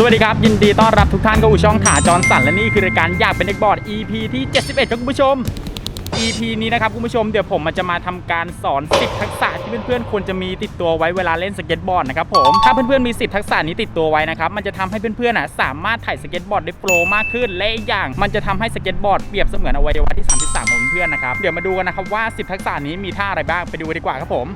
สวัสดีครับ ยินดีต้อนรับทุกท่านเข้าสู่ช่องขาจรสันและนี่คือรายการอยากเป็นเด็กบอร์ด EP ที่ 71ครับคุณผู้ชม EP นี้นะครับคุณผู้ชมเดี๋ยวผมมันจะมาทำการสอน 10 ทักษะที่เพื่อนๆควรจะมีติดตัวไว้เวลาเล่นสเก็ตบอร์ดนะครับผมถ้าเพื่อนๆมี 10 ทักษะนี้ติดตัวไว้นะครับมันจะทำให้เพื่อนๆอะสามารถถ่ายสเก็ตบอร์ดได้โปรมากขึ้นและอีกอย่าง มันจะทำให้สเก็ตบอร์ดเปรียบเสมือนอวัยวะที่ 33ของเพื่อนๆนะครับเดี๋ยวมาดูกันนะครับว่า 10 ทักษะนี้มีท่าอะไรบ้างไปดูกันดีกว่าครับผม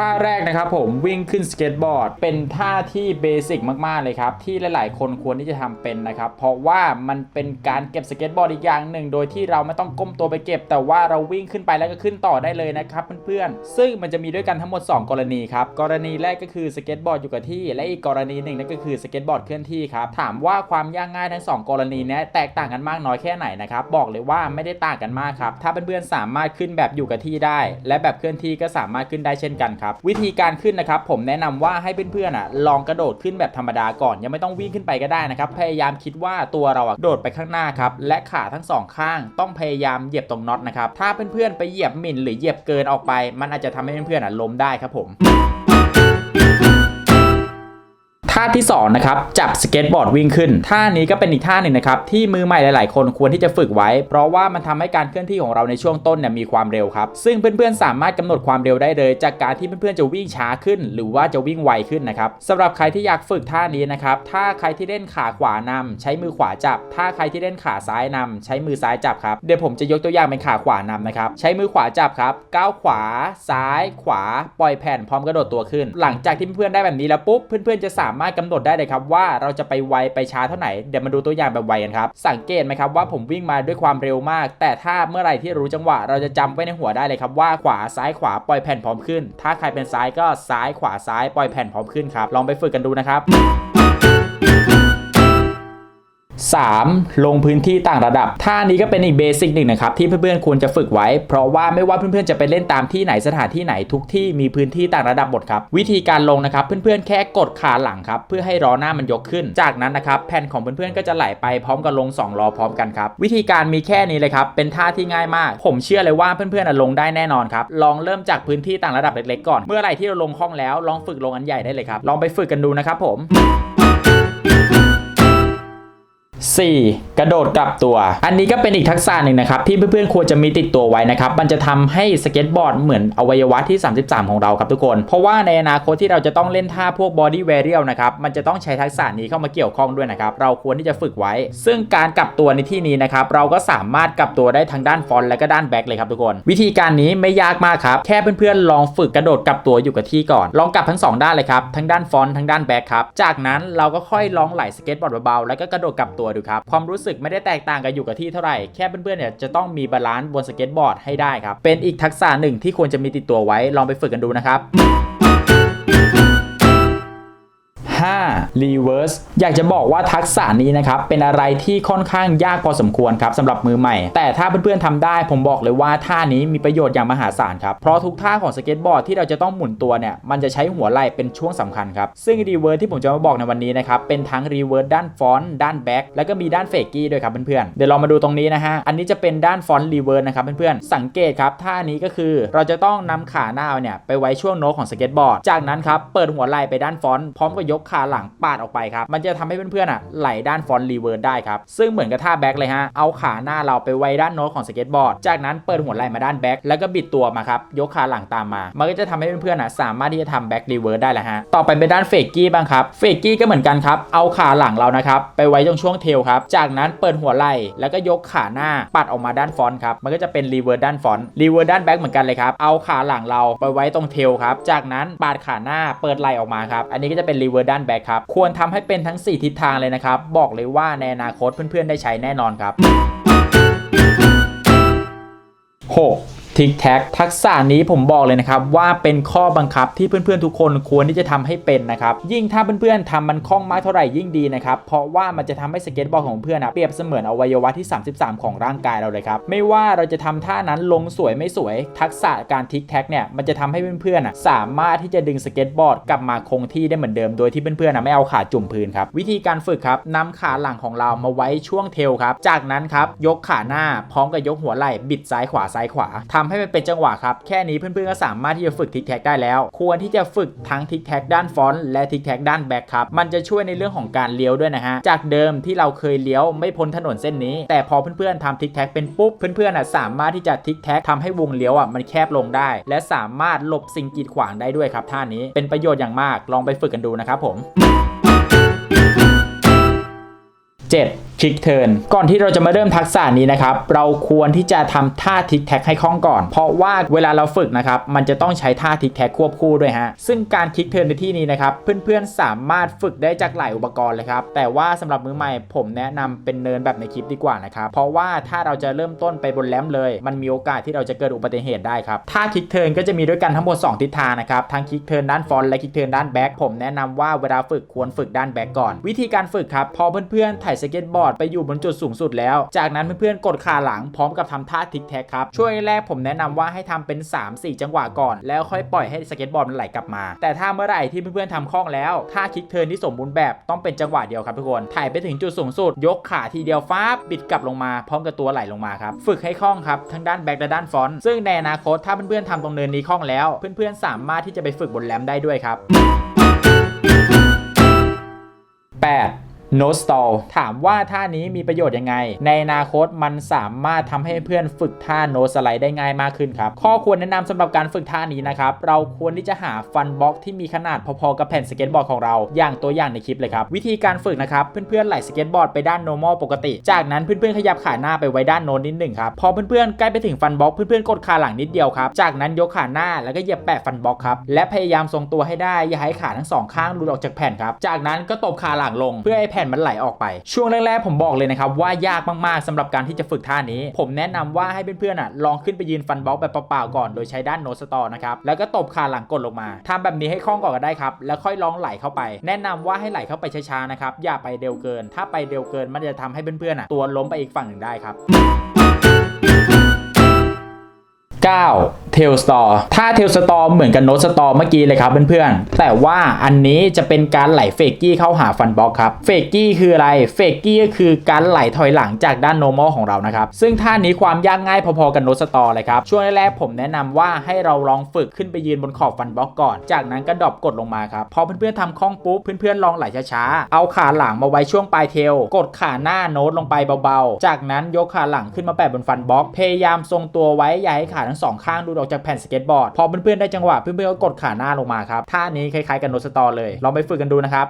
ท่าแรกนะครับผมวิ่งขึ้นสเก็ตบอร์ด เป็นท่าที่เบสิกมากๆเลยครับ ที่หลายๆ คนควรที่จะทำเป็นนะครับ เพราะว่ามันเป็นการเก็บสเก็ตบอร์ดอีกอย่างหนึ่ง โดยที่เราไม่ต้องก้มตัวไปเก็บ แต่ว่าเราวิ่งขึ้นไปแล้วก็ขึ้นต่อได้เลยนะครับเพื่อนๆ ซึ่งมันจะมีด้วยกันทั้งหมด 2 กรณีครับ กรณีแรกก็คือสเก็ตบอร์ดอยู่กับที่ และอีกกรณีหนึ่งนั่นก็คือสเก็ตบอร์ดเคลื่อนที่ครับ ถามว่าความยากง่ายทั้งสองกรณีนี้แตกต่างกันมากน้อยแค่ไหนนะครับ บอกเลยว่าไม่ได้ต่างกันมากครับ ถ้าเพื่อนๆสามารถขึ้นแบบอยู่กับที่ได้ และแบบเคลื่อนที่ก็สามารถขึ้นได้เช่นกันครับวิธีการขึ้นนะครับผมแนะนำว่าให้เพื่อนๆอะลองกระโดดขึ้นแบบธรรมดาก่อน ยังไม่ต้องวิ่งขึ้นไปก็ได้นะครับพยายามคิดว่าตัวเราอะโดดไปข้างหน้าครับและขาทั้งสองข้างต้องพยายามเหยียบตรงน็อตนะครับถ้าเพื่อนๆไปเหยียบหมิ่นหรือเหยียบเกินออกไป มันอาจจะทำให้เพื่อนๆอะล้มได้ครับผม ท่าที่2นะครับจับสเก็ตบอร์ดวิ่งขึ้น ท่านี้ก็เป็นอีกท่าหนึ่งนะครับที่มือใหม่หลายๆ คนควรที่จะฝึกไว้ เพราะว่ามันทำให้การเคลื่อนที่ของเราในช่วงต้นเนี่ยมีความเร็วครับ ซึ่งเพื่อนๆสามารถกำหนดความเร็วได้เลย จากการที่เพื่อนๆจะวิ่งช้าขึ้น หรือว่าจะวิ่งไวขึ้นนะครับสำหรับใครที่อยากฝึกท่านี้นะครับถ้าใครที่เล่นขาขวานำใช้มือขวาจับ ถ้าใครที่เล่นขาซ้ายนำใช้มือซ้ายจับครับเดี๋ยวผมจะยกตัวอย่างเป็นขาขวานำนะครับใช้มือขวาจับครับก้าวขวา ซ้าย ขวา ปล่อยแผ่นพร้อมกระโดดตัวขึ้น หลังจากที่เพื่อนๆได้แบบนี้แล้วปุ๊บเพื่อนๆจะสามารถกำหนดได้เลยครับว่าเราจะไปไวไปช้าเท่าไหร่เดี๋ยวมาดูตัวอย่างแบบไวกันครับสังเกตไหมครับว่าผมวิ่งมาด้วยความเร็วมาก แต่ถ้าเมื่อไหร่ที่รู้จังหวะเราจะจำไว้ในหัวได้เลยครับว่าขวาซ้ายขวาปล่อยแผ่นพร้อมขึ้น ถ้าใครเป็นซ้ายก็ซ้ายขวาซ้ายปล่อยแผ่นพร้อมขึ้นครับลองไปฝึกกันดูนะครับ 3. ลงพื้นที่ต่างระดับ ท่านี้ก็เป็นอีกเบสิกหนึ่งนะครับที่เพื่อนๆควรจะฝึกไว้ เพราะว่าไม่ว่าเพื่อนๆจะไปเล่นตามที่ไหนสถานที่ไหนทุกที่มีพื้นที่ต่างระดับหมดครับ วิธีการลงนะครับ เพื่อนๆแค่กดขาหลังครับเพื่อให้ล้อหน้ามันยกขึ้น จากนั้นนะครับแผ่นของเพื่อนๆก็จะไหลไปพร้อมกับลง2ล้อพร้อมกันครับวิธีการมีแค่นี้เลยครับเป็นท่าที่ง่ายมาก ผมเชื่อเลยว่าเพื่อนๆอะลงได้แน่นอนครับลองเริ่มจากพื้นที่ต่างระดับเล็กๆก่อน เมื่อไหร่ที่เราลงคล่องแล้วลองฝึกลงอันใหญ่ได้เลยครับลองไปฝึกกันดูนะครับผม 4. กระโดดกลับตัว อันนี้ก็เป็นอีกทักษะหนึ่งนะครับที่เพื่อนๆควรจะมีติดตัวไว้นะครับ มันจะทำให้สเก็ตบอร์ดเหมือนอวัยวะที่ 33 ของเราครับทุกคน เพราะว่าในอนาคตที่เราจะต้องเล่นท่าพวกบอดี้แวรียลนะครับ มันจะต้องใช้ทักษะนี้เข้ามาเกี่ยวข้องด้วยนะครับ เราควรที่จะฝึกไว้ ซึ่งการกลับตัวในที่นี้นะครับ เราก็สามารถกลับตัวได้ทั้งด้านฟอนและก็ด้านแบ็คเลยครับทุกคน วิธีการนี้ไม่ยากมากครับ แค่เพื่อนๆลองฝึกกระโดดกลับตัวอยู่กับที่ก่อน ลองกลับทั้งสองด้านเลยครับ ทั้งด้านฟอนทั้งด้านแบ็คครับ จากนั้นเราก็ค่อยลองไหลสเก็ตบอร์ดเบาๆแล้วก็กระโดดกลับตัวดูครับ ความรู้สึกไม่ได้แตกต่างกันอยู่กับที่เท่าไหร่ แค่เพื่อนๆเนี่ยจะต้องมีบาลานซ์บนสเก็ตบอร์ดให้ได้ครับ เป็นอีกทักษะหนึ่งที่ควรจะมีติดตัวไว้ลองไปฝึกกันดูนะครับ 5. reverse อยากจะบอกว่าทักษะนี้นะครับ เป็นอะไรที่ค่อนข้างยากพอสมควรครับสำหรับมือใหม่ แต่ถ้าเพื่อนๆทำได้ผมบอกเลยว่าท่านี้มีประโยชน์อย่างมหาศาลครับ เพราะทุกท่าของสเก็ตบอร์ดที่เราจะต้องหมุนตัวเนี่ย มันจะใช้หัวไหล่เป็นช่วงสำคัญครับ ซึ่ง reverse ที่ผมจะมาบอกในวันนี้นะครับ เป็นทั้ง reverse ด้านฟอนต์ด้านแบ็คแล้วก็มีด้านเฟกกี้ด้วยครับเพื่อนๆเดี๋ยวเรามาดูตรงนี้นะฮะอันนี้จะเป็นด้านฟอนต์ reverse นะครับเพื่อนๆสังเกตครับท่านี้ก็คือเราจะต้องนำขาหน้าเนี่ยไปไว้ช่วงโน้ตของสเก็ตบอร์ดจากนั้นครับเปิดหัวไหล่ไปด้านฟอนต์พร้อมกับยกขาหลังปาดออกไปครับ มันจะทำให้เพื่อนๆอะไหลด้านฟอนต์รีเวิร์สได้ครับ ซึ่งเหมือนกับท่าแบ็คเลยฮะ เอาขาหน้าเราไปไว้ด้านโน้ตของสเก็ตบอร์ด จากนั้นเปิดหัวไหล่มาด้านแบ็คแล้วก็บิดตัวมาครับ ยกขาหลังตามมา มันก็จะทำให้เพื่อนๆอะสามารถที่จะทำแบ็ครีเวิร์สได้แล้วฮะ ต่อไปเป็นด้านเฟกกี้บ้างครับ เฟกกี้ก็เหมือนกันครับ เอาขาหลังเรานะครับไปไว้ตรงช่วงเทลครับ จากนั้นเปิดหัวไหล่แล้วก็ยกขาหน้าปัดออกมาด้านฟอนต์ครับ มันก็จะเป็นรีเวิร์สด้านฟอนต์รีเวิร์สด้านแบ็คเหมือนกันเลยครับ เอาขาหลังเราไปไว้ตรงเทลครับ จากนั้นปาดขาหน้าเปิดไหล่ออกมาครับ อันนี้ก็จะเป็นรีเวิร์สด้านแบ็คครับ ควรทำให้เป็นทั้ง 4 ทิศทางเลยนะครับ บอกเลยว่าในอนาคตเพื่อนๆได้ใช้แน่นอนครับ 6. ทิกแท็กทักษะนี้ผมบอกเลยนะครับว่าเป็นข้อบังคับที่เพื่อนๆทุกคนควรที่จะทำให้เป็นนะครับยิ่งถ้าเพื่อนๆทำมันคล่องมากเท่าไหร่ยิ่งดีนะครับเพราะว่ามันจะทำให้สเก็ตบอร์ดของเพื่อนนะเปรียบเสมือนอวัยวะที่ 33 ของร่างกายเราเลยครับไม่ว่าเราจะทำท่านั้นลงสวยไม่สวย ทักษะการทิกแท็กเนี่ยมันจะทำให้เพื่อนๆสามารถที่จะดึงสเก็ตบอร์ดกลับมาคงที่ได้เหมือนเดิมโดยที่เพื่อนๆไม่เอาขาจุ่มพื้นครับวิธีการฝึกครับนำขาหลังของเรามาไว้ช่วงเทลครับจากนั้นครับยกขาหน้าพร้อมกับยกหัวไหล่บิดซ้ายขวาซ้ายขวาทำำให้มันเป็นจังหวะครับ แค่นี้เพื่อนๆก็สามารถที่จะฝึกทิกแท็กได้แล้ว ควรที่จะฝึกทั้งทิกแท็กด้านฟอนต์และทิกแท็กด้านแบ็คครับ มันจะช่วยในเรื่องของการเลี้ยวด้วยนะฮะ จากเดิมที่เราเคยเลี้ยวไม่พ้นถนนเส้นนี้ แต่พอเพื่อนๆทำทิกแท็กเป็นปุ๊บ เพื่อนๆอะสามารถที่จะทิกแท็กทำให้วงเลี้ยวอะมันแคบลงได้ และสามารถหลบสิ่งกีดขวางได้ด้วยครับท่านี้ เป็นประโยชน์อย่างมาก ลองไปฝึกกันดูนะครับผม 7. คลิกเทิร์นก่อนที่เราจะมาเริ่มทักษะนี้นะครับ เราควรที่จะทำท่าทิกแท็กให้คล่องก่อน เพราะว่าเวลาเราฝึกนะครับ มันจะต้องใช้ท่าทิกแท็กควบคู่ด้วยฮะ ซึ่งการคลิกเทิร์นในที่นี้นะครับ เพื่อนๆสามารถฝึกได้จากหลายอุปกรณ์เลยครับ แต่ว่าสำหรับมือใหม่ผมแนะนำเป็นเนินแบบในคลิปดีกว่านะครับ เพราะว่าถ้าเราจะเริ่มต้นไปบนแรมเลย มันมีโอกาสที่เราจะเกิดอุบัติเหตุได้ครับ ท่าคลิกเทิร์นก็จะมีด้วยกันทั้งหมด 2 ทิศทางนะครับ ทั้งคลิกเทิร์นด้านฟอนและคลิกเทิร์นด้านแบ็คผมแนะนำว่าเวลาฝึกควรฝึกด้านแบ็คก่อน วิธีการฝึกครับ พอเพื่อนๆถ่ายสเก็ตบอร์ดไปอยู่บนจุดสูงสุดแล้ว จากนั้นเพื่อนๆกดขาหลังพร้อมกับทำท่าทิกแท็กครับ ช่วงแรกผมแนะนำว่าให้ทำเป็น 3-4 จังหวะก่อน แล้วค่อยปล่อยให้สเก็ตบอร์ดมันไหลกลับมา แต่ถ้าเมื่อไหร่ที่เพื่อนๆทำคล่องแล้วท่าคลิกเทิร์นที่สมบูรณ์แบบต้องเป็นจังหวะเดียวครับทุกคนถ่ายไปถึงจุดสูงสุด ยกขาทีเดียวฟ้าบิดกลับลงมาพร้อมกับตัวไหลลงมาครับฝึกให้คล่องครับทั้งด้านแบ็คและด้านฟอนต์ซึ่งในอนาคตถ้าเพื่อนๆทำตรงเนินนี้คล่องแล้ว เพื่อนๆสามารถที่จะไปฝึกบนแรมได้ด้วยครับ 8. No stall ถามว่าท่านี้มีประโยชน์ยังไง ในอนาคตมันสามารถทำให้เพื่อนฝึกท่า no slide ได้ง่ายมากขึ้นครับ ข้อควรแนะนำสำหรับการฝึกท่านี้นะครับ เราควรที่จะหาฟันบล็อกที่มีขนาดพอๆกับแผ่นสเก็ตบอร์ดของเรา อย่างตัวอย่างในคลิปเลยครับ วิธีการฝึกนะครับ เพื่อนๆไหลสเก็ตบอร์ดไปด้าน normal ปกติ จากนั้นเพื่อนๆขยับขาหน้าไปไว้ด้านโน้นนิดหนึ่งครับ พอเพื่อนๆใกล้ไปถึงฟันบล็อกเพื่อนๆกดขาหลังนิดเดียวครับ จากนั้นยกขาหน้าแล้วก็เหยียบแปะฟันบล็อกครับ และพยายามทรงตัวให้ได้ อย่าให้ขาทั้งสองข้างหลุดออกจากแผ่นครับ จากนั้นก็ตบขาหลังลงเพื่อให้ผ่นมันไหลออกไป ช่วงแรกๆผมบอกเลยนะครับว่ายากมากๆสำหรับการที่จะฝึกท่านี้ ผมแนะนำว่าให้เพื่อนๆอะลองขึ้นไปยืนฟันบล็อกแบบเปล่าๆก่อนโดยใช้ด้านโนสตอนะครับแล้วก็ตบขาหลังกดลงมาทำแบบนี้ให้คล่องก่อนก็ได้ครับแล้วค่อยลองไหลเข้าไป แนะนำว่าให้ไหลเข้าไปช้าๆนะครับอย่าไปเร็วเกิน ถ้าไปเร็วเกินมันจะทำให้เพื่อนๆอะตัวล้มไปอีกฝั่งหนึ่งได้ครับ 9. เทลสตอร์ถ้าเทลสตอร์เหมือนกับโนสตอร์เมื่อกี้เลยครับเพื่อนๆ แต่ว่าอันนี้จะเป็นการไหลเฟกกี้เข้าหาฟันบล็อกครับ เฟกกี้คืออะไร เฟกกี้ก็คือการไหลถอยหลังจากด้านโนมอลของเรานะครับ ซึ่งท่านี้ความยากง่ายพอๆกับโนสตอร์เลยครับ ช่วงแรกๆผมแนะนำว่าให้เราลองฝึกขึ้นไปยืนบนขอบฟันบล็อกก่อน จากนั้นก็ดรอปกดลงมาครับ พอเพื่อนๆทำคล่องปุ๊บ เพื่อนๆลองไหลช้าๆ เอาขาหลังมาไว้ช่วงปลายเทล กดขาหน้าโน้ตลงไปเบาๆ จากนั้นยกขาหลังขึ้นมาแปะบนฟันบล็อก พยายามทรงตัวไว้อย่าให้ขาทั้งสองข้างดูดออกจากแผ่นสเก็ตบอร์ด พอเพื่อนๆได้จังหวะเพื่อนๆก็กดขาหน้าลงมาครับท่านี้คล้ายๆกับโนสตอร์เลยลองไปฝึกกันดูนะครับ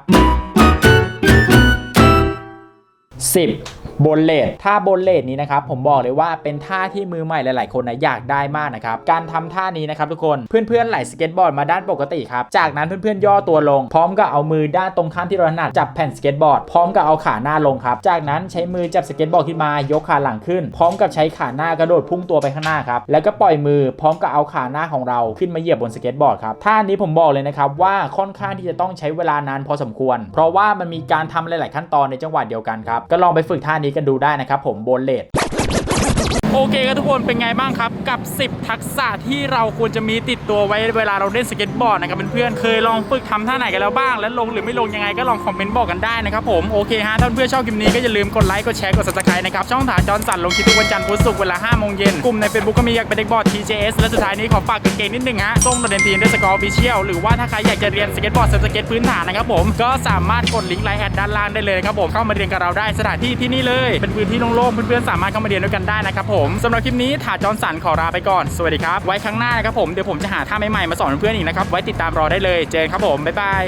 10บนเลดท่าบนเลดนี้นะครับผมบอกเลยว่าเป็นท่าที่มือใหม่หลาย ๆ คนนะอยากได้มากนะครับการทำท่านี้นะครับทุกคนเพื่อน ๆ ไหลสเก็ตบอร์ดมาด้านปกติครับจากนั้นเพื่อน ๆ ย่อตัวลง พร้อมกับเอามือด้านตรงข้างที่เราถนัดจับแผ่นสเก็ตบอร์ดพร้อมกับเอาขาหน้าลงครับจากนั้นใช้มือจับสเก็ตบอร์ดขึ้นมายกขาหลังขึ้น พร้อมกับใช้ขาหน้ากระโดดพุ่งตัวไปข้างหน้าครับแล้วก็ปล่อยมือพร้อมกับเอาขาหน้าของเราขึ้นมาเหยียบบนสเก็ตบอร์ดครับท่านี้ผมบอกเลยนะครับว่าค่อนข้างที่จะต้องใช้เวลานานพอสมควร เพราะว่ามันมีการทำหลาย ๆ ขั้นตอนในจังหวะเดียวกันครับก็ลองไปฝึกท่านี้กันดูได้นะครับผมโบนเลดโอเคครับทุกคนเป็นไงบ้างครับ กับ 10 ทักษะที่เราควรจะมีติดตัวไว้เวลาเราเล่นสเก็ตบอร์ดนะครับเพื่อนๆเคยลองฝึกทำท่าไหนกันแล้วบ้าง และลงหรือไม่ลงยังไงก็ลองคอมเมนต์บอกกันได้นะครับผมโอเคฮะถ้านเพื่อนชอบคลิปนี้ก็อย่าลืมกดไลค์กดแชร์กด subscribe นะครับช่องถาจอนสันลงคลิปทุกวันจันทร์พุธศุกร์เวลา5โมงเย็นกลุ่มใน Facebook ก็มีอยากเป็นเด็กบอร์ด TJS และสุดท้ายนี้ขอฝากกางเกงนิดนึงฮะส่งโดดเด่นทีนด้วยสกอร์ฟิเชียลหรือว่าถ้าใครอยากจะเรียนสเก็ตบอร์ดสเก็ตพื้นฐานนะครับผมก็สามารถกดลิงก์ไลน์แอดด้านล่างได้เลยนะครับผมเข้ามาเรียนกับเราได้สถานที่ที่นี่เลยเป็นพื้นที่โล่งๆเพื่อนๆสามารถเข้ามาเรียนด้วยกันได้นะครับผมสำหรับคลิปนี้ถาจอนสันขอลาไปก่อน สวัสดีครับ ไว้ครั้งหน้านะครับผม เดี๋ยวผมจะหาท่าใหม่ๆมาสอนเพื่อนๆอีกนะครับ ไว้ติดตามรอได้เลย เจอกันครับผม บ๊ายบาย